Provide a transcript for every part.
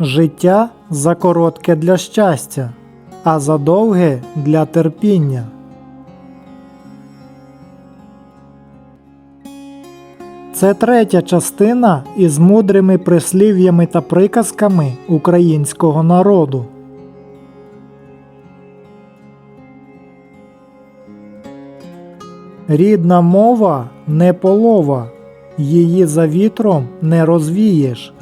Життя закоротке для щастя, а задовге для терпіння. Це третя частина із мудрими прислів'ями та приказками українського народу. Рідна мова не полова, її за вітром не розвієш.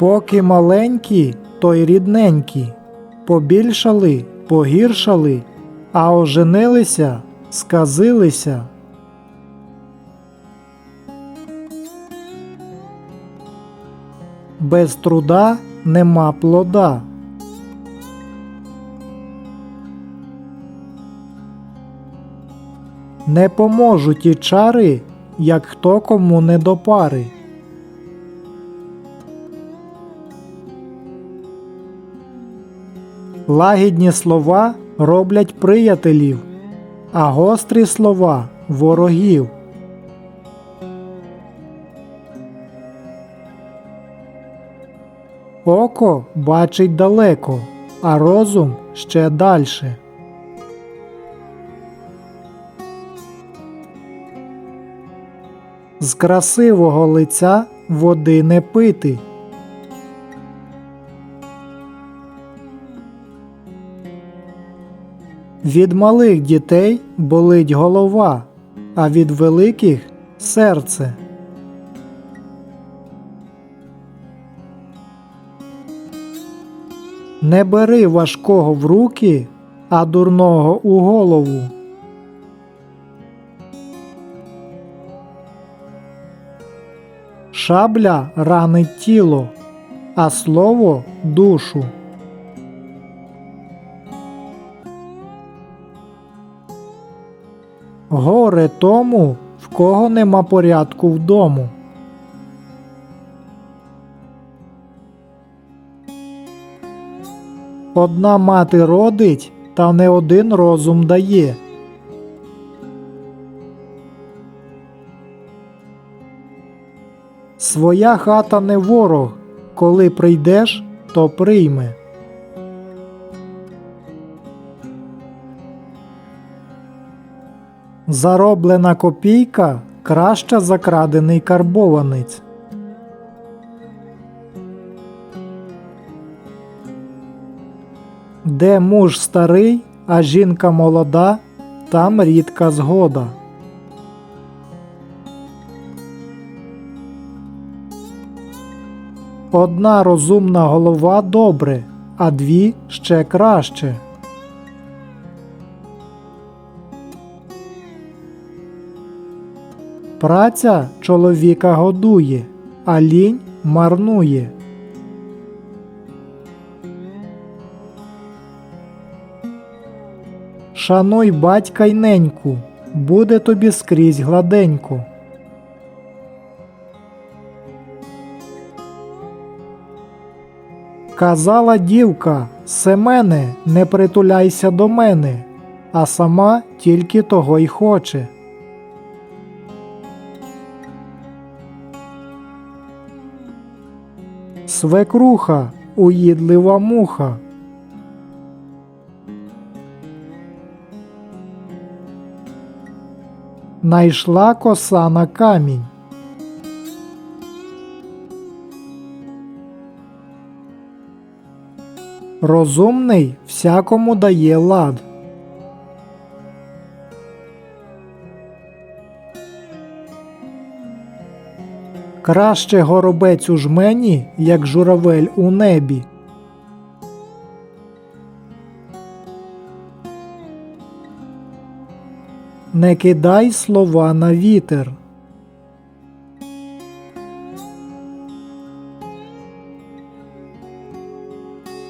Поки маленькі, то й рідненькі, побільшали, погіршали, а оженилися, сказилися. Без труда нема плода. Не поможуть і чари, як хто кому не до пари. Лагідні слова роблять приятелів, а гострі слова ворогів. Око бачить далеко, а розум ще дальше. З красивого лиця води не пити. Від малих дітей болить голова, а від великих серце. Не бери важкого в руки, а дурного у голову. Шабля ранить тіло, а слово душу. Горе тому, в кого нема порядку вдому. Одна мати родить, та не один розум дає. Своя хата не ворог, коли прийдеш, то прийме. Зароблена копійка краща за крадений карбованець. Де муж старий, а жінка молода, там рідка згода. Одна розумна голова добре, а дві ще краще. Праця чоловіка годує, а лінь марнує. Шануй батька й неньку, буде тобі скрізь гладенько. Казала дівка, Семене, не притуляйся до мене, а сама тільки того й хоче. Свекруха, уїдлива муха. Найшла коса на камінь. Розумний всякому дає лад. Краще горобець у жмені, як журавель у небі. Не кидай слова на вітер.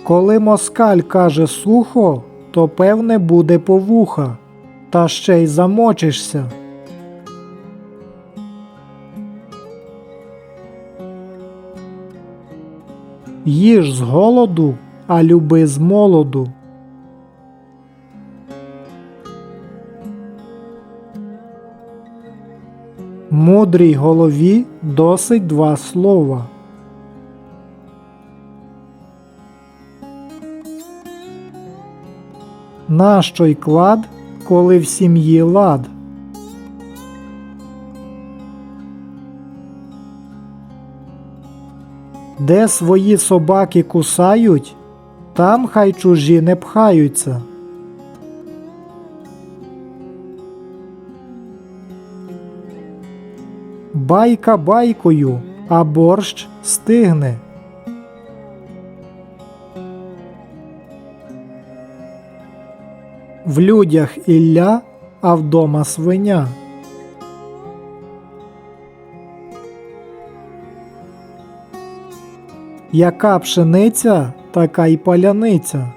Коли москаль каже сухо, то певне буде повуха, та ще й замочишся. Їж з голоду, а люби з молоду. Мудрій голові досить два слова. Нащо й клад, коли в сім'ї лад? Де свої собаки кусають, там хай чужі не пхаються. Байка байкою, а борщ стигне. В людях Ілля, а вдома свиня. Яка пшениця, така й паляниця.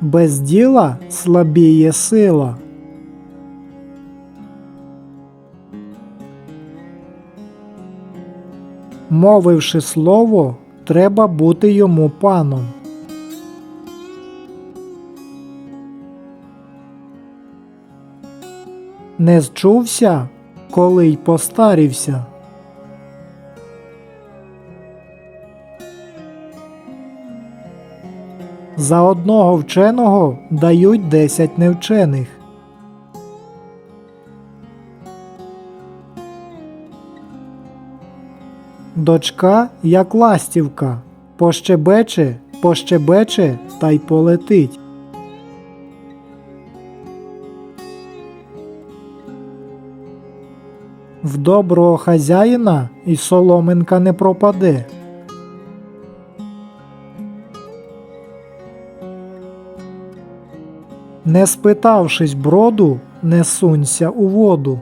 Без діла слабіє сила. Мовивши слово, треба бути йому паном. Не зчувся, коли й постарівся. За одного вченого дають десять невчених. Дочка, як ластівка, пощебече, пощебече та й полетить. В доброго хазяїна і соломинка не пропаде. Не спитавшись броду, не сунься у воду.